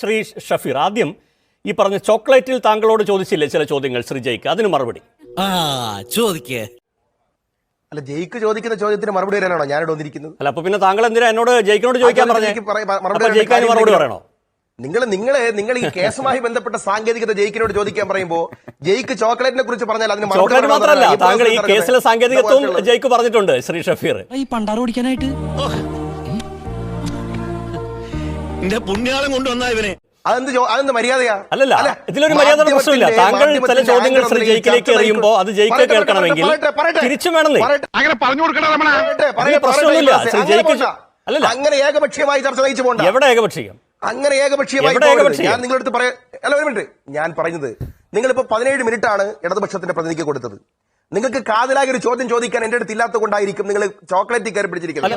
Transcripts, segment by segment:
ശ്രീ ഷഫീർ ആദ്യം ഈ പറഞ്ഞ ചോക്ലേറ്റിൽ താങ്കളോട് ചോദിച്ചില്ലേ ചില ചോദ്യങ്ങൾ ശ്രീ ജയ്ക്ക്? അതിന് മറുപടി. ആ ചോദിക്കേ. അല്ല ജയിക്ക് ചോദിക്കുന്ന ചോദ്യത്തിന് മറുപടി തരാനാണോ ഞാനിവിടെ വന്നിരിക്കുന്നത്? അല്ല അപ്പൊ പിന്നെ താങ്കൾ എന്തിനാ എന്നോട് ജയിക്കിനോട് ചോദിക്കാൻ പറഞ്ഞു? എനിക്ക് പറ- മറുപടി അപ്പൊ തരേണ്ട ജയിക്കാൻ കാര്യം മറുപടി ഇല്ല. പറയണോ? നിങ്ങൾ നിങ്ങളെ നിങ്ങൾ ഈ കേസുമായി ബന്ധപ്പെട്ട സാങ്കേതികത ജയിക്കിനോട് ചോദിക്കാൻ പറയുമ്പോ ജയിക്ക് ചോക്ലേറ്റിനെ കുറിച്ച് പറഞ്ഞാൽ അതിന് മറുപടി ചോക്ലേറ്റ് പറയണമെന്ന് മാത്രമല്ല താങ്കൾ ഈ കേസിലെ. സാങ്കേതികത്വം എന്താ ജയ്ക്ക് പറഞ്ഞിട്ടുണ്ട് ശ്രീ ഷഫീർ. ഈ പണ്ടാറ് ഓടിക്കാനായിട്ട് എന്റെ പുണ്യാളം കൊണ്ടുവന്ന ഇവനെ. അതെന്ത് അതെന്ത് മര്യാദയാ? അല്ലല്ല ഇതിലൊരു മര്യാദയുടെ പ്രശ്നമില്ല. താങ്കൾ ചില ചോദ്യങ്ങൾ ശ്രീ ജയിക്കിലേക്ക് എറിയുമ്പോ അത് ജയിക്ക് കേൾക്കണമെങ്കിൽ തിരിച്ചു വേണമെന്നേ അങ്ങനെ പറഞ്ഞു കൊടുക്കണ പ്രശ്നമൊന്നുമില്ല. ശ്രീ ജയിക്ക് അല്ലല്ല. അങ്ങനെ ഏകപക്ഷീയമായി ചർച്ച നയിച്ചു പോണ്ട. എവിടെ ഏകപക്ഷീയം? അങ്ങനെ ഏകപക്ഷീയമായി? ഞാൻ നിങ്ങളടുത്ത് പറയാ അല്ല ഒരു മിനിറ്റ്. ഞാൻ പറഞ്ഞത് നിങ്ങളിപ്പോ പതിനേഴ് മിനിറ്റ് ആണ് ഇടതുപക്ഷത്തിന്റെ പ്രതിനിധിക്ക് കൊടുത്തത്. നിങ്ങൾക്ക് കാതലായ ഒരു ചോദ്യം ചോദിക്കാൻ എന്റെ അടുത്ത് ഇല്ലാത്ത കൊണ്ടായിരിക്കും നിങ്ങൾ ചോക്ലേറ്റ് കയറി പിടിച്ചിരിക്കുന്നത്.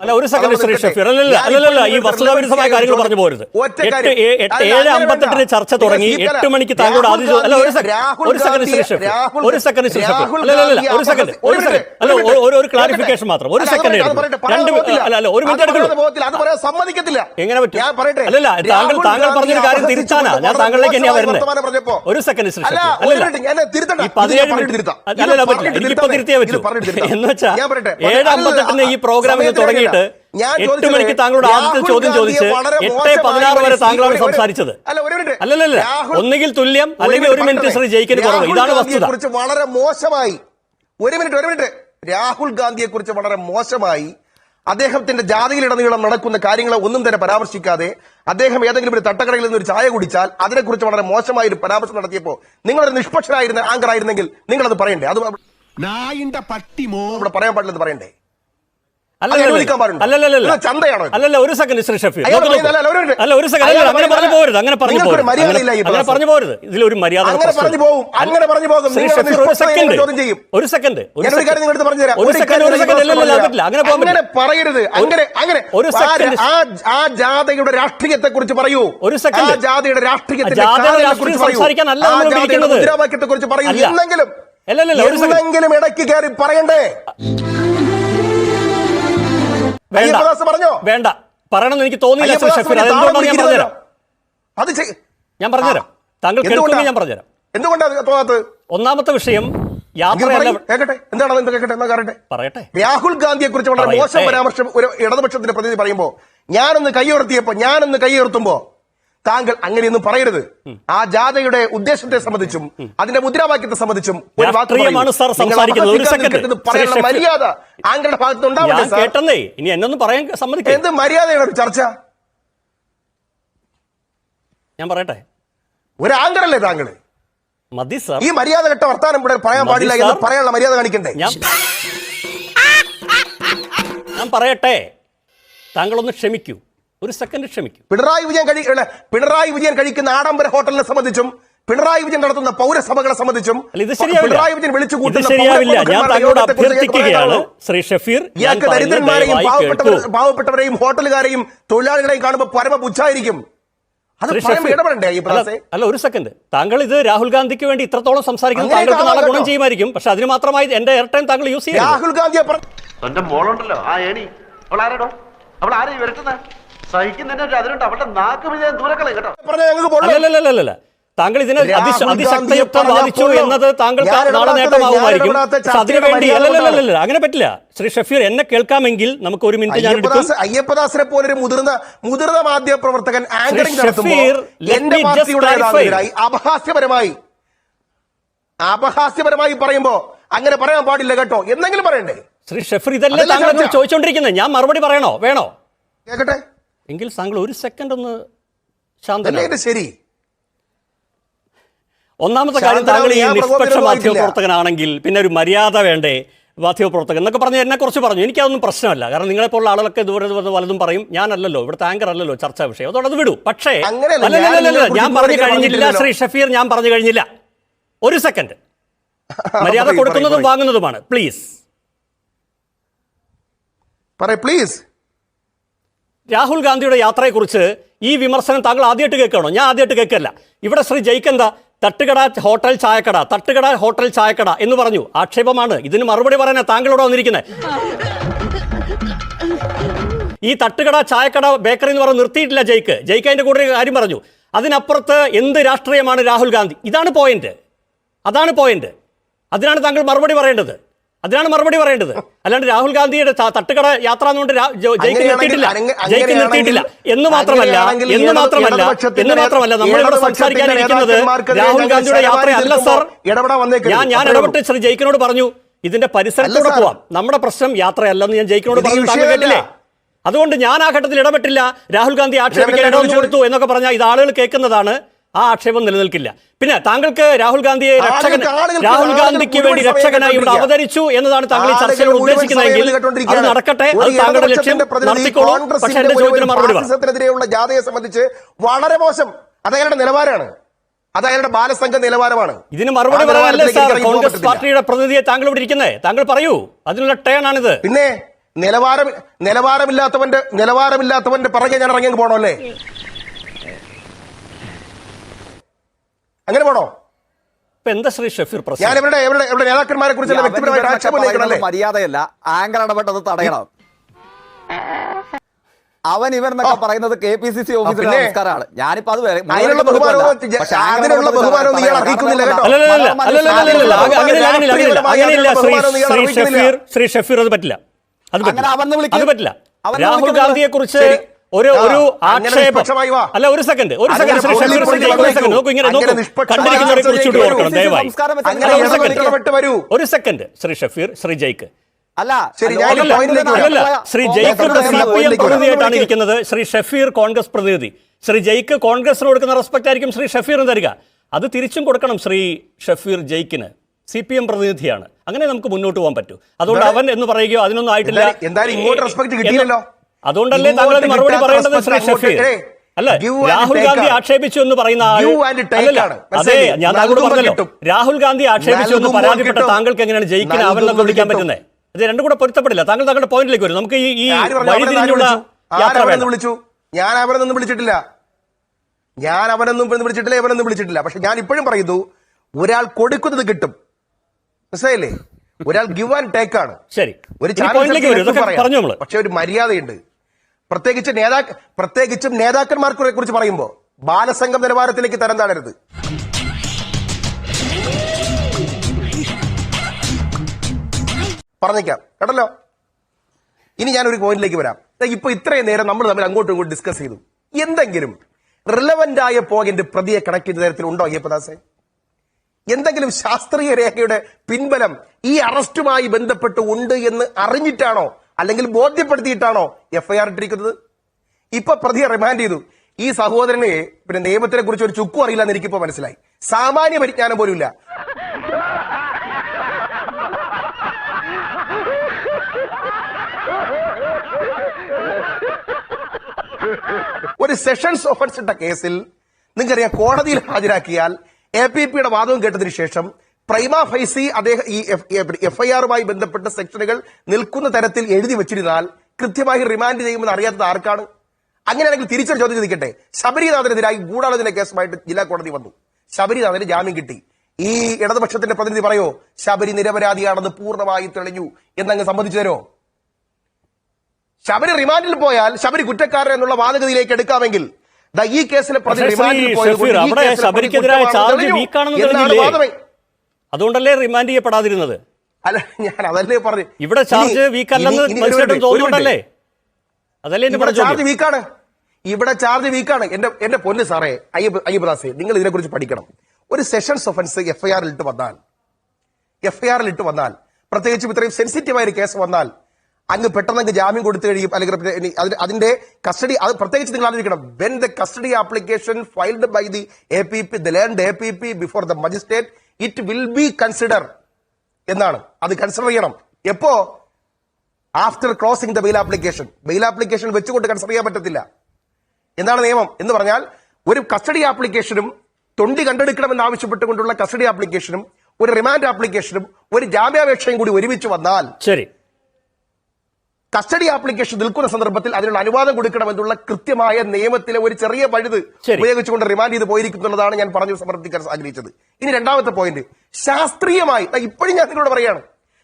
അല്ല ഒരു സെക്കൻഡ് ശ്രീ. ഷഫീർ. അല്ലല്ല അല്ലല്ല ഈ വസ്തുതാവിരുദ്ധമായ കാര്യങ്ങൾ പറഞ്ഞു പോരുത്. എട്ട് ഏഴ് അമ്പത്തെട്ടിന് ചർച്ച തുടങ്ങി എട്ട് മണിക്ക് താങ്കളോട് ആദ്യം അല്ല ഒരു സെക്കൻഡ് ഒരു സെക്കൻഡ് ശ്രീ ഷഫീർ. ഒരു സെക്കൻഡ് ശ്രീ ഷഫീർ. അല്ല ഒരു സെക്കൻഡ് ഒരു സെക്കൻഡ് അല്ല ഒരു ഒരു-. ക്ലാരിഫിക്കേഷൻ മാത്രം. ഒരു സെക്കൻഡ് രണ്ട്. അല്ല ഒരു മിനിറ്റ് എടുക്കുള്ളൂ സമ്മതിക്കത്തില്ല. എങ്ങനെ പറ്റും. ഞാൻ പറയട്ടെ. അല്ലല്ല താങ്കൾ താങ്കൾ പറഞ്ഞൊരു കാര്യം തിരിച്ചാണ് ഞാൻ താങ്കളിലേക്ക് തന്നെയാ വരുന്നത്. ഒരു സെക്കൻഡ് അല്ലല്ല. പറ്റില്ല. എനിക്കിപ്പോ തിരുത്തിയേ എന്ന് വെച്ചാൽ. ഏഴ് അമ്പത്തെട്ടിന് ഈ പ്രോഗ്രാമിൽ തുടങ്ങിയിട്ട് എട്ട് മണിക്ക് താങ്കളുടെ ആദ്യത്തെ ചോദ്യം ചോദിച്ച് എട്ട് പതിനാറ് വരെ താങ്കളാണ് സംസാരിച്ചത്. അല്ല, ഒരു മിനിറ്റ്. അല്ലല്ല രാഹുൽ- ഒന്നുകിൽ തുല്യം അല്ലെങ്കിൽ ഒരു മിനിറ്റ്. ശ്രീ ജയിക്കിന് കുറവ്. ഇതാണ് വസ്തുത. വളരെ മോശമായി ഒരു മിനിറ്റ് ഒരു മിനിറ്റ് രാഹുൽ ഗാന്ധിയെ കുറിച്ച് വളരെ മോശമായി അദ്ദേഹത്തിന്റെ ജാതിയിലിടനീളം നടക്കുന്ന കാര്യങ്ങളെ ഒന്നും തന്നെ പരാമർശിക്കാതെ അദ്ദേഹം ഏതെങ്കിലും ഒരു തട്ടക്കടയിൽ നിന്ന് ഒരു ചായ കുടിച്ചാൽ അതിനെക്കുറിച്ച് വളരെ മോശമായ ഒരു പരാമർശം നടത്തിയപ്പോ നിങ്ങളൊരു നിഷ്പക്ഷരായിരുന്ന ആങ്കർ ആയിരുന്നെങ്കിൽ നിങ്ങളത് പറയണ്ടേ? അത് ഇവിടെ പറയാൻ പാടില്ലെന്ന് പറയണ്ടേ അല്ലല്ലല്ല. അനുവദിക്കാൻ പാടുണ്ടോ? അല്ലല്ലല്ല. ഇത് ചന്തയാണോ ഇത്? അല്ലല്ല ഒരു സെക്കൻഡ് ഷഫി. അല്ല, ഒരു സെക്കൻഡ് അങ്ങനെ പറഞ്ഞു അങ്ങനെ പറഞ്ഞു അങ്ങനെ- പറഞ്ഞു ഒരു സെക്കൻഡ് ഒരു സെക്കൻഡ് ഒരു സെക്കൻഡ് ഒരു സെക്കൻഡ് ഒരു സെക്കൻഡ് അല്ലല്ല പറ്റില്ല അങ്ങനെ പറയരുത്. അങ്ങനെ അങ്ങനെ. ഒരു ആ- സെക്കൻഡ്. ആ ആ ജാഥയുടെ രാഷ്ട്രീയത്തെ കുറിച്ച് പറയൂ. ഒരു സെക്കൻഡ്. ആ ജാഥയുടെ രാഷ്ട്രീയത്തിന്റെ ആ ജാഥയുടെ കാതലിനെ രാഷ്ട്രീയം കുറിച്ച് പറയൂ സംസാരിക്കാനല്ല. മുദ്രാവാക്യത്തെ കുറിച്ച് പറയൂ. എന്നെങ്കിലും. എന്നെങ്കിലും ഇടയ്ക്ക് കയറി പറയണ്ടേ? വേണ്ട. പറഞ്ഞോ? വേണ്ട. പറയണമെന്ന് എനിക്ക് തോന്നിയില്ല ഷഫീർ. അതെന്തുകൊണ്ടാണ് ഞാൻ. പറഞ്ഞുതരാം? അത് ഞാൻ പറഞ്ഞുതരാം. താങ്കൾ? കേൾക്കുമെങ്കിൽ ഞാൻ പറഞ്ഞുതരാം. എന്തുകൊണ്ടാണ് തോന്നാത്തത്? ഒന്നാമത്തെ വിഷയം പറയട്ടെ. രാഹുൽ ഗാന്ധിയെ കുറിച്ച് വളരെ മോശം പരാമർശം ഒരു ഇടതുപക്ഷത്തിന്റെ പ്രതിനിധി പറയുമ്പോ ഞാനൊന്ന് കൈയുയർത്തിയപ്പോ ഞാനൊന്ന് കൈയുയർത്തുമ്പോ താങ്കൾ അങ്ങനെയൊന്നും പറയരുത്. ആ ജാഥയുടെ ഉദ്ദേശത്തെ സംബന്ധിച്ചും അതിന്റെ മുദ്രാവാക്യത്തെ സംബന്ധിച്ചും ഒരു വാക്ക് പറയാനുള്ള മര്യാദ ആങ്കളുടെ ഭാഗത്ത് കേട്ടെന്നേ. ഇനി എന്നൊന്നും പറയാൻ സമ്മതിക്കേ. എന്ത് മര്യാദയാണ് ചർച്ച? ഞാൻ പറയട്ടെ? ഒരു ആങ്കറല്ലേ താങ്കൾ മതി സർ. ഈ മര്യാദ കെട്ട വർത്താനം ഇവിടെ പറയാൻ പാടില്ല എന്ന്. പറയാനുള്ള മര്യാദ കാണിക്കണ്ടേ? ഞാൻ പറയട്ടെ. താങ്കളൊന്ന് ക്ഷമിക്കൂ. ഒരു സെക്കൻഡ് ക്ഷമിക്കും. പിണറായി വിജയൻ കഴി പിണറായി വിജയൻ കഴിക്കുന്ന ആഡംബര ഹോട്ടലിനെ സംബന്ധിച്ചും പിണറായി വിജയൻ നടത്തുന്ന പൗരസഭകളെ സംബന്ധിച്ചും അല്ല ഇത് ശരിയാവില്ല. പിണറായി വിജയൻ വിളിച്ചു കൂട്ടുന്ന ശ്രീ ഷഫീർ ഇയാൾക്ക് ദരിദ്രന്മാരെയും പാവപ്പെട്ടവരെയും ഹോട്ടലുകാരെയും തൊഴിലാളികളെയും കാണുമ്പോൾ പരമ പുച്ഛായിരിക്കും അല്ല അല്ല, ഒരു സെക്കൻഡ്. താങ്കൾ ഇത് രാഹുൽ ഗാന്ധിക്ക് വേണ്ടി ഇത്രത്തോളം സംസാരിക്കുന്നത് താങ്കൾക്ക് നാളെ ഗുണം ചെയ്യുമായിരിക്കും. പക്ഷെ അതിന് മാത്രമായി എന്റെ എയർ ടൈം താങ്കൾ യൂസ് ചെയ്യും രാഹുൽ തന്റെ മോളുണ്ടല്ലോ. ആ ഏണി. അവൾ ആരാടോ? അവൾ ആരെയും വരട്ടുന്നത് സഹിക്കുന്നതിന്റെ ഒരു അതിലുണ്ട് അവളുടെ നാക്ക് വിജയം ദൂരക്കളെ കേട്ടോ. അല്ലല്ലല്ലല്ല താങ്കൾ ഇതിനെ അതിശക്തയുക്തം വാദിച്ചു. എന്നത് താങ്കൾക്ക് നാളെ നേട്ടമാവുമായിരിക്കും. ഞാൻ പക്ഷെ അതിനു വേണ്ടി അല്ലല്ലല്ല അങ്ങനെ പറ്റില്ല. ശ്രീ ഷഫീർ എന്നെ കേൾക്കാമെങ്കിൽ നമുക്ക് ഒരു മിനിറ്റ് ഞാൻ അയ്യപ്പദാസിനെ പോലെ അയ്യപ്പദാസിനെ പോലൊരു മുതിർന്ന മുതിർന്ന മാധ്യമ പ്രവർത്തകൻ അപഹാസ്യപരമായി അപഹാസ്യപരമായി പറയുമ്പോ അങ്ങനെ പറയാൻ പാടില്ല കേട്ടോ. എന്തെങ്കിലും പറയണ്ടേ? ശ്രീ ഷഫീർ ഇതല്ലേ താങ്കൾ എന്നോട് ചോദിച്ചോണ്ടിരിക്കുന്നത് ഞാൻ മറുപടി പറയണോ? വേണോ? കേക്കട്ടെ? എങ്കിൽ താങ്കൾ ഒരു സെക്കൻഡ് ഒന്ന് ശാന്തനാണ് ശരി. ഒന്നാമത്തെ കാര്യം താങ്കൾ ഈ നിഷ്പക്ഷ മാധ്യമ മാധ്യമപ്രവർത്തകനാണെങ്കിൽ പിന്നെ ഒരു മര്യാദ വേണ്ടേ മാധ്യമപ്രവർത്തകൻ എന്നൊക്കെ പറഞ്ഞ് എന്നെ കുറിച്ച് പറഞ്ഞു. എനിക്കതൊന്നും പ്രശ്നമല്ല. കാരണം നിങ്ങളെപ്പോലുള്ള ആളുകളൊക്കെ ഇതുവരെ വലതും പറയും. ഞാനല്ലല്ലോ. ഇവിടുത്തെ ആങ്കർ അല്ലല്ലോ ചർച്ചാ വിഷയം. അതോടെ അത് വിടൂ. പക്ഷേ ഞാൻ പറഞ്ഞു കഴിഞ്ഞില്ല ശ്രീ ഷഫീർ. ഞാൻ പറഞ്ഞു കഴിഞ്ഞില്ല. ഒരു സെക്കൻഡ് മര്യാദ കൊടുക്കുന്നതും വാങ്ങുന്നതുമാണ്. പ്ലീസ് പ്ലീസ് രാഹുൽ ഗാന്ധിയുടെ യാത്രയെക്കുറിച്ച് ഈ വിമർശനം താങ്കൾ ആദ്യമായിട്ട് കേൾക്കണോ ഞാൻ ആദ്യമായിട്ട് കേൾക്കല്ല ഇവിടെ ശ്രീ ജയിക്കന്ത? തട്ടുകട ഹോട്ടൽ ചായക്കട തട്ടുകട ഹോട്ടൽ ചായക്കട എന്ന് പറഞ്ഞു. ആക്ഷേപമാണ്. ഇതിന് മറുപടി പറയാനാ താങ്കളോട് വന്നിരിക്കുന്നത് ഈ തട്ടുകട ചായക്കട ബേക്കറി എന്ന് പറഞ്ഞ് നിർത്തിയിട്ടില്ല ജയിക്ക്. ജയിക്ക് അതിന്റെ കൂടെ കാര്യം പറഞ്ഞു. അതിനപ്പുറത്ത് എന്ത് രാഷ്ട്രീയമാണ് രാഹുൽ ഗാന്ധി? ഇതാണ് പോയിന്റ് അതാണ് പോയിന്റ് അതിനാണ് താങ്കൾ മറുപടി പറയേണ്ടത്. അതിനാണ് മറുപടി പറയേണ്ടത്. അല്ലാണ്ട് രാഹുൽ ഗാന്ധിയുടെ തട്ടുകട യാത്ര എന്നുകൊണ്ട് ജയിക്ക് നിർത്തിയിട്ടില്ല. ജയിക്ക് നിർത്തിയിട്ടില്ല. എന്ന് മാത്രമല്ല എന്ന് മാത്രമല്ല എന്ന് മാത്രമല്ല നമ്മളിവിടെ സംസാരിക്കാനിരിക്കുന്നത് രാഹുൽ ഗാന്ധിയുടെ സർ. ഇടപെടാൻ വന്നേക്കരുത്. ഞാൻ ഞാൻ. ഇടപെട്ട് ശ്രീ ജയിക്കിനോട് പറഞ്ഞു ഇതിന്റെ പരിസരത്തൂടെ അല്ല. പോവാം. നമ്മുടെ പ്രശ്നം യാത്രയല്ലെന്ന് ഞാൻ ജയിക്കിനോട് പറഞ്ഞു. താങ്കൾ കേട്ടില്ലേ? അതുകൊണ്ട് ഞാൻ ആ ഘട്ടത്തിൽ ഇടപെട്ടില്ല. രാഹുൽ ഗാന്ധി ആക്ഷേപിക്കാൻ ഇടവന്നു കൊടുത്തു എന്നൊക്കെ പറഞ്ഞാൽ ഇത് ആളുകൾ കേൾക്കുന്നതാണ്. ആ ആക്ഷേപം നിലനിൽക്കില്ല. പിന്നെ താങ്കൾക്ക് രാഹുൽ ഗാന്ധിയെ രക്ഷകൻ രാഹുൽ ഗാന്ധിക്ക് വേണ്ടി രക്ഷകനായി ഇവിടെ. അവതരിച്ചു എന്നതാണ് താങ്കൾ ഈ ചർച്ചയിൽ ഉദ്ദേശിക്കുന്നതെങ്കിൽ അത് നടക്കട്ടെ. അത് താങ്കളുടെ ലക്ഷ്യം നടത്തിക്കോളൂ. പക്ഷെ എന്റെ ചോദ്യത്തിന് മറുപടി ജാഥയെ സംബന്ധിച്ച് വളരെ മോശം. അത് നിലവാരമാണ്. അത് അയാളുടെ ബാലസംഘ നിലവാരമാണ്. ഇതിന് മറുപടി പറയാനല്ലേ സാർ? കോൺഗ്രസ് പാർട്ടിയുടെ പ്രതിനിധിയെ താങ്കൾ ഇവിടെ ഇരിക്കുന്നത് താങ്കൾ പറയൂ. അതിനുള്ള ടേൺ ആണിത്. പിന്നെ നിലവാരം നിലവാരമില്ലാത്തവന്റെ നിലവാരമില്ലാത്തവന്റെ പിറകെ ഞാൻ ഇറങ്ങി അങ്ങ് പോണോ അല്ലേ അങ്ങനെ പോണോ? ഇപ്പൊ എന്താ ശ്രീ ഷഫീർ ഞാൻ ഇവരുടെ ഇവരുടെ ഇവരുടെ നേതാക്കന്മാരെ കുറിച്ച് വ്യക്തിപരമായിട്ട് ആക്ഷേപം ഉന്നയിക്കണം മര്യാദയല്ല. ആങ്കർ ഇടപെട്ടത് തടയണം. അവൻ ഇവരെന്നൊക്കെ എന്നൊക്കെ പറയുന്നത് കെ പി സി സി ഓഫീസിലെ? നമസ്കാരമാണ് ഞാനിപ്പോ അത് അതിനുള്ള ഇയാൾ അർഹിക്കുന്നില്ല കേട്ടോ. ശ്രീ. ഷഫീർ ശ്രീ ഷഫീർ അത് പറ്റില്ല. അത് പറ്റില്ല. അത് രാഹുൽ ഗാന്ധിയെ കുറിച്ച്. ഒരു ഒരു അങ്ങനെ ആക്ഷേപം വാ. അല്ല ഒരു സെക്കൻഡ് ഒരു സെക്കൻഡ് നോക്കൂ ഇങ്ങനെ നോക്കൂ കണ്ടിരിക്കുന്നവരെ കുറിച്ച് ആക്ഷേപം ദയവായി ഒരു സെക്കൻഡ് ഇടപെട്ട് വരൂ ഒരു സെക്കൻഡ് ശ്രീ ഷഫീർ ശ്രീ ജയ്ക്ക് അല്ല ശരി, ഞാൻ പോയിന്റിലേക്ക് വരാം. ശ്രീ ജയിക്ക് ഇവിടെ സി പി എം പ്രതിനിധിയായിട്ടാണ് ഇരിക്കുന്നത് ശ്രീ ഷഫീർ കോൺഗ്രസ് പ്രതിനിധി ശ്രീ ജയ്ക്ക് കോൺഗ്രസിന് കൊടുക്കുന്ന റെസ്പെക്ട് ആയിരിക്കും ശ്രീ ഷഫീറിന് തരിക അത് തിരിച്ചും കൊടുക്കണം ശ്രീ ഷഫീർ ജയ്ക്കിന് സി പി എം പ്രതിനിധിയാണ് അങ്ങനെ നമുക്ക് മുന്നോട്ട് പോകാൻ പറ്റൂ അതുകൊണ്ട് അവൻ എന്ന് പറയുകയോ അതിനൊന്നും ആയിട്ടില്ല എന്തായാലും- എന്തായാലും ഇങ്ങോട്ട് റെസ്പെക്ട് കിട്ടിയില്ലല്ലോ. അതുകൊണ്ടല്ലേ താങ്കൾ മറുപടി പറയേണ്ടത് ശ്രീ ഷഫീർ അല്ല രാഹുൽ ഗാന്ധി ആക്ഷേപിച്ചു എന്ന് പറയുന്ന ആൾ അല്ലല്ല അതെ ഞാൻ താങ്കളോട് പറഞ്ഞല്ലോ രാഹുൽ ഗാന്ധി ആക്ഷേപിച്ചു എന്ന് പരാതിപ്പെട്ട താങ്കൾക്ക് എങ്ങനെയാണ് ജയിക്കാൻ ആവരണം വിളിക്കാൻ. പറ്റുന്നത് ഇത് രണ്ടും കൂടെ പൊരുത്തപ്പെടില്ല. താങ്കൾ താങ്കളുടെ പോയിന്റിലേക്ക് വരും. നമുക്ക് ഈ ഈ? വഴിതിരിഞ്ഞുള്ള? യാത്ര വിളിച്ചു? ഞാൻ അവനൊന്നും വിളിച്ചിട്ടില്ല. ഞാൻ അവനൊന്നും വിളിച്ചിട്ടില്ല ഇവനൊന്നും വിളിച്ചിട്ടില്ല. പക്ഷെ ഞാൻ ഇപ്പോഴും പറയുന്നു ഒരാൾ കൊടുക്കുന്നത് കിട്ടും. മനസ്സിലായില്ലേ? ഒരാൾ ഗിവ് ആൻഡ് ടേക്ക് ആണ്. ശരി. ഒരു ചാനൽ പക്ഷെ ഒരു മര്യാദയുണ്ട്. പ്രത്യേകിച്ച് നേതാ പ്രത്യേകിച്ചും നേതാക്കന്മാർക്കുറെ കുറിച്ച് പറയുമ്പോൾ ബാലസംഘം നിലവാരത്തിലേക്ക് തരം താഴരുത്. പറഞ്ഞേക്കാം. കേട്ടല്ലോ? ഇനി ഞാൻ ഒരു പോയിന്റിലേക്ക് വരാം. ഇപ്പൊ ഇത്രയും നേരം നമ്മൾ തമ്മിൽ അങ്ങോട്ടും ഇങ്ങോട്ടും ഡിസ്കസ് ചെയ്തു. എന്തെങ്കിലും റിലവന്റ് ആയ പോയിന്റ് പ്രതിയെ കണക്ട് ചെയ്ത തരത്തിൽ ഉണ്ടോ അയ്യപ്പദാസെ? എന്തെങ്കിലും ശാസ്ത്രീയ രേഖയുടെ പിൻബലം ഈ അറസ്റ്റുമായി ബന്ധപ്പെട്ട് ഉണ്ട് എന്ന് അറിഞ്ഞിട്ടാണോ അല്ലെങ്കിൽ ബോധ്യപ്പെടുത്തിയിട്ടാണോ എഫ്ഐആർ ഇട്ടിരിക്കുന്നത്? ഇപ്പൊ പ്രതിയെ റിമാൻഡ് ചെയ്തു. ഈ സഹോദരനെ പിന്നെ നിയമത്തിനെ കുറിച്ച് ഒരു ചുക്കും അറിയില്ല എന്ന് എനിക്കിപ്പോ മനസ്സിലായി. സാമാന്യ പരിജ്ഞാനം പോലും ഇല്ല. ഒരു സെഷൻസ് ഒഫൻസ് ഇട്ട കേസിൽ നിങ്ങൾക്കറിയാം കോടതിയിൽ ഹാജരാക്കിയാൽ എ പി പിയുടെ വാദവും കേട്ടതിന് ശേഷം പ്രൈമ ഫൈസി അദ്ദേഹം ഈ എഫ് ഐ ആറുമായി ബന്ധപ്പെട്ട സെക്ഷനുകൾ നിൽക്കുന്ന തരത്തിൽ എഴുതി വെച്ചിരുന്നാൽ കൃത്യമായി റിമാൻഡ് ചെയ്യുമെന്ന് അറിയാത്തത് ആർക്കാണ്? അങ്ങനെയാണെങ്കിൽ തിരിച്ചൊരു ചോദ്യം ചോദിക്കട്ടെ. ശബരിനാഥനെതിരായി ഗൂഢാലോചന കേസുമായിട്ട് ജില്ലാ കോടതി വന്നു. ശബരിനാഥന് ജാമ്യം കിട്ടി. ഈ ഇടതുപക്ഷത്തിന്റെ പ്രതിനിധി പറയോ ശബരി നിരപരാധിയാണെന്ന് പൂർണമായി തെളിഞ്ഞു എന്നങ്ങ് സംബന്ധിച്ചു തരോ ശബരി റിമാൻഡിൽ പോയാൽ ശബരി കുറ്റക്കാരൻ എന്നുള്ള വാദഗതിയിലേക്ക് എടുക്കാമെങ്കിൽ ഈ കേസിലെ പ്രതി റിമാൻഡിൽ പോയത് ശബരിക്കെതിരായ ചാർജ് വീക്കാണെന്ന് അതുകൊണ്ടല്ലേ റിമാൻഡ് ചെയ്യപ്പെടാതിരുന്നത്? അല്ല ഞാൻ അതല്ലേ പറഞ്ഞു. ഇവിടെ ചാർജ് വീക്ക് അല്ലെന്ന് തോന്നുന്നുണ്ടല്ലേ? അതല്ലേ ഇവിടെ ചാർജ് വീക്കാണ്. ഇവിടെ ചാർജ് വീക്കാണ്. എന്റെ എന്റെ പൊന്ന് സാറേ അയ്യപ്പ അയ്യപ്പദാസേ നിങ്ങൾ ഇതിനെക്കുറിച്ച് പഠിക്കണം. ഒരു സെഷൻസ് ഒഫൻസ് എഫ്ഐആറിൽ ഇട്ട് വന്നാൽ എഫ്ഐആറിൽ ഇട്ട് വന്നാൽ പ്രത്യേകിച്ചും ഇത്രയും സെൻസിറ്റീവ് ആയ ഒരു കേസ് വന്നാൽ അങ്ങ് പെട്ടെന്ന് അങ്ങ് ജാമ്യം കൊടുത്തു കഴിയും അല്ലെങ്കിൽ അതിന്റെ കസ്റ്റഡി അത് പ്രത്യേകിച്ച് നിങ്ങൾ ആലോചിക്കണം. When the custody application filed by the A P P the learned A P P before the magistrate it will be consider എന്നാണ്. അത് കൺസിഡർ ചെയ്യണം. എപ്പോ? After closing the bail application bail application വെച്ചുകൊണ്ട് consider ചെയ്യാൻ പറ്റത്തില്ല. എന്താണ് നിയമം? എന്ന് പറഞ്ഞാൽ ഒരു കസ്റ്റഡി ആപ്ലിക്കേഷനും തൊണ്ടി കണ്ടെടുക്കണമെന്ന് ആവശ്യപ്പെട്ടുകൊണ്ടുള്ള കസ്റ്റഡി ആപ്ലിക്കേഷനും ഒരു റിമാൻഡ് ആപ്ലിക്കേഷനും ഒരു ജാമ്യാപേക്ഷയും കൂടി ഒരുമിച്ച് വന്നാൽ ശരി. കസ്റ്റഡി ആപ്ലിക്കേഷൻ നിൽക്കുന്ന സന്ദർഭത്തിൽ അതിനുള്ള അനുവാദം കൊടുക്കണമെന്നുള്ള കൃത്യമായ നിയമത്തിലെ ഒരു ചെറിയ പഴുത് ഉപയോഗിച്ചുകൊണ്ട് റിമാൻഡ് ചെയ്ത് പോയിരിക്കുന്നുള്ളതാണ് ഞാൻ പറഞ്ഞു സമർപ്പിക്കാൻ ആഗ്രഹിച്ചത്. ഇനി രണ്ടാമത്തെ പോയിന്റ് ശാസ്ത്രീയമായി ഇപ്പോഴും ഞാൻ നിങ്ങളോട് പറയാണ്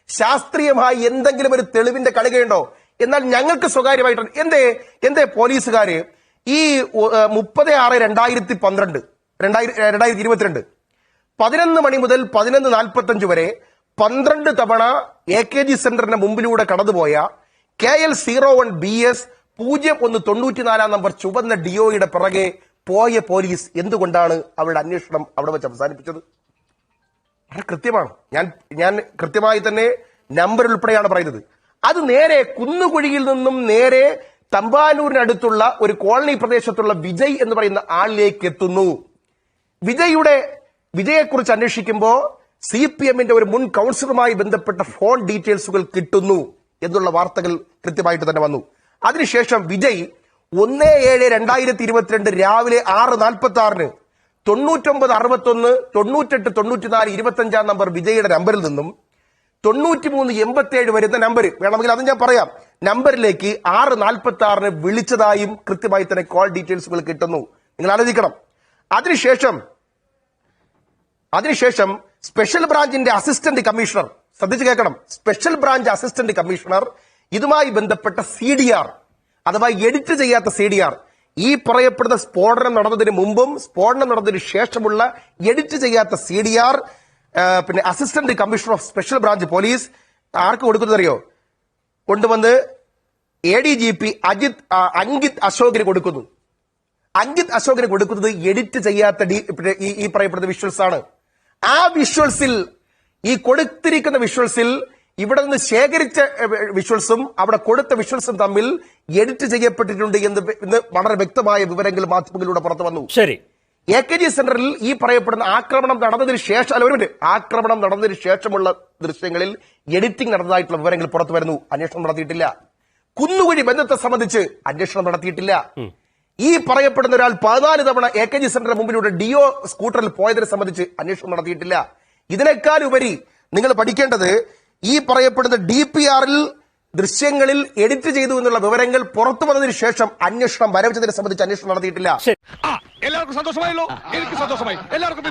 ശാസ്ത്രീയമായി എന്തെങ്കിലും ഒരു തെളിവിന്റെ കളികയുണ്ടോ എന്നാൽ ഞങ്ങൾക്ക് സ്വകാര്യമായിട്ട് എന്തേ എന്തേ പോലീസുകാര് ഈ മുപ്പത് ആറ് രണ്ടായിരത്തി പന്ത്രണ്ട് രണ്ടായിരത്തി രണ്ടായിരത്തി ഇരുപത്തിരണ്ട് പതിനൊന്ന് മണി മുതൽ പതിനൊന്ന് നാൽപ്പത്തഞ്ച് വരെ പന്ത്രണ്ട് തവണ എ കെ ജി സെന്ററിന്റെ മുമ്പിലൂടെ കടന്നുപോയ K L zero one B S പൂജ്യം ഒന്ന് തൊണ്ണൂറ്റിനാലാം നമ്പർ ചുവന്ന ഡിഒയുടെ പിറകെ പോയ പോലീസ് എന്തുകൊണ്ടാണ് അവരുടെ അന്വേഷണം അവിടെ വെച്ച് അവസാനിപ്പിച്ചത്? വളരെ കൃത്യമാണ്. ഞാൻ ഞാൻ കൃത്യമായി തന്നെ നമ്പർ ഉൾപ്പെടെയാണ് പറയുന്നത്. അത് നേരെ കുന്നുകുഴിയിൽ നിന്നും നേരെ തമ്പാനൂരിനടുത്തുള്ള ഒരു കോളനി പ്രദേശത്തുള്ള വിജയ് എന്ന് പറയുന്ന ആളിലേക്ക് എത്തുന്നു. വിജയുടെ വിജയെക്കുറിച്ച് അന്വേഷിക്കുമ്പോൾ സി പി എമ്മിന്റെ ഒരു മുൻ കൗൺസിലറുമായി ബന്ധപ്പെട്ട ഫോൺ ഡീറ്റെയിൽസുകൾ കിട്ടുന്നു. എന്നുള്ള വാർത്തകൾ കൃത്യമായിട്ട് തന്നെ വന്നു. അതിനുശേഷം വിജയ് ഒന്ന് ഏഴ് രണ്ടായിരത്തി ഇരുപത്തിരണ്ട് രാവിലെ ആറ് നാൽപ്പത്തി ആറിന് തൊണ്ണൂറ്റൊമ്പത് അറുപത്തൊന്ന് തൊണ്ണൂറ്റെട്ട് തൊണ്ണൂറ്റിനാല് ഇരുപത്തഞ്ചാം നമ്പർ വിജയുടെ നമ്പറിൽ നിന്നും തൊണ്ണൂറ്റിമൂന്ന് എൺപത്തി ഏഴ് വരുന്ന നമ്പർ വേണമെങ്കിൽ അത് ഞാൻ പറയാം. നമ്പറിലേക്ക് ആറ് നാൽപ്പത്തി ആറിന് വിളിച്ചതായും കൃത്യമായി തന്നെ കോൾ ഡീറ്റെയിൽസുകൾ കിട്ടുന്നു. നിങ്ങൾ ആലോചിക്കണം. അതിനുശേഷം അതിനുശേഷം സ്പെഷ്യൽ ബ്രാഞ്ചിന്റെ അസിസ്റ്റന്റ് കമ്മീഷണർ ശ്രദ്ധിച്ചു കേൾക്കണം. സ്പെഷ്യൽ ബ്രാഞ്ച് അസിസ്റ്റന്റ് കമ്മീഷണർ ഇതുമായി ബന്ധപ്പെട്ട സി ഡി ആർ അഥവാ എഡിറ്റ് ചെയ്യാത്ത സി ഡി ആർ ഈ പറയപ്പെടുന്ന സ്ഫോടനം നടന്നതിന് മുമ്പും സ്ഫോടനം നടന്നതിന് ശേഷമുള്ള എഡിറ്റ് ചെയ്യാത്ത സി ഡി ആർ പിന്നെ assistant commissioner of special branch police ആർക്ക് കൊടുക്കുന്നത് അറിയോ? കൊണ്ടുവന്ന് A D G P Ajith Ankit അശോകിന് കൊടുക്കുന്നു. അങ്കിത് അശോകിന് കൊടുക്കുന്നത് എഡിറ്റ് ചെയ്യാത്ത ഈ പറയപ്പെടുന്ന വിഷ്വൽസ് ആണ്. ആ വിഷ്വൽസിൽ ഈ കൊടുത്തിരിക്കുന്ന വിഷ്വൽസിൽ ഇവിടെ നിന്ന് ശേഖരിച്ച വിഷ്വൽസും അവിടെ കൊടുത്ത വിഷ്വൽസും തമ്മിൽ എഡിറ്റ് ചെയ്യപ്പെട്ടിട്ടുണ്ട് എന്ന് വളരെ വ്യക്തമായ വിവരങ്ങൾ മാധ്യമങ്ങളിലൂടെ പുറത്തു വന്നു. ശരി. എ കെ ജി സെന്ററിൽ ഈ പറയപ്പെടുന്ന ആക്രമണം നടന്നതിന് ശേഷം അല്ല ഒരു മിനിറ്റ്. ആക്രമണം നടന്നതിന് ശേഷമുള്ള ദൃശ്യങ്ങളിൽ എഡിറ്റിംഗ് നടന്നതായിട്ടുള്ള വിവരങ്ങൾ പുറത്തു വരുന്നു. അന്വേഷണം നടത്തിയിട്ടില്ല. കുന്നുകുഴി ബന്ധത്തെ സംബന്ധിച്ച് അന്വേഷണം നടത്തിയിട്ടില്ല. ഈ പറയപ്പെടുന്ന ഒരാൾ പതിനാല് തവണ എ കെ ജി സെന്ററിന് മുമ്പിലൂടെ ഡിഒ സ്കൂട്ടറിൽ പോയതിനെ സംബന്ധിച്ച് അന്വേഷണം നടത്തിയിട്ടില്ല. ഇതിനേക്കാൾ ഉപരി നിങ്ങൾ പഠിക്കേണ്ടത് ഈ പറയപ്പെടുന്ന ഡി പി ആറിൽ ദൃശ്യങ്ങളിൽ എഡിറ്റ് ചെയ്തു എന്നുള്ള വിവരങ്ങൾ പുറത്തു വന്നതിന് ശേഷം അന്വേഷണം വരവച്ചതിനെ സംബന്ധിച്ച് അന്വേഷണം നടത്തിയിട്ടില്ല. എല്ലാവർക്കും സന്തോഷമായല്ലോ. എനിക്ക് സന്തോഷമായി. എല്ലാവർക്കും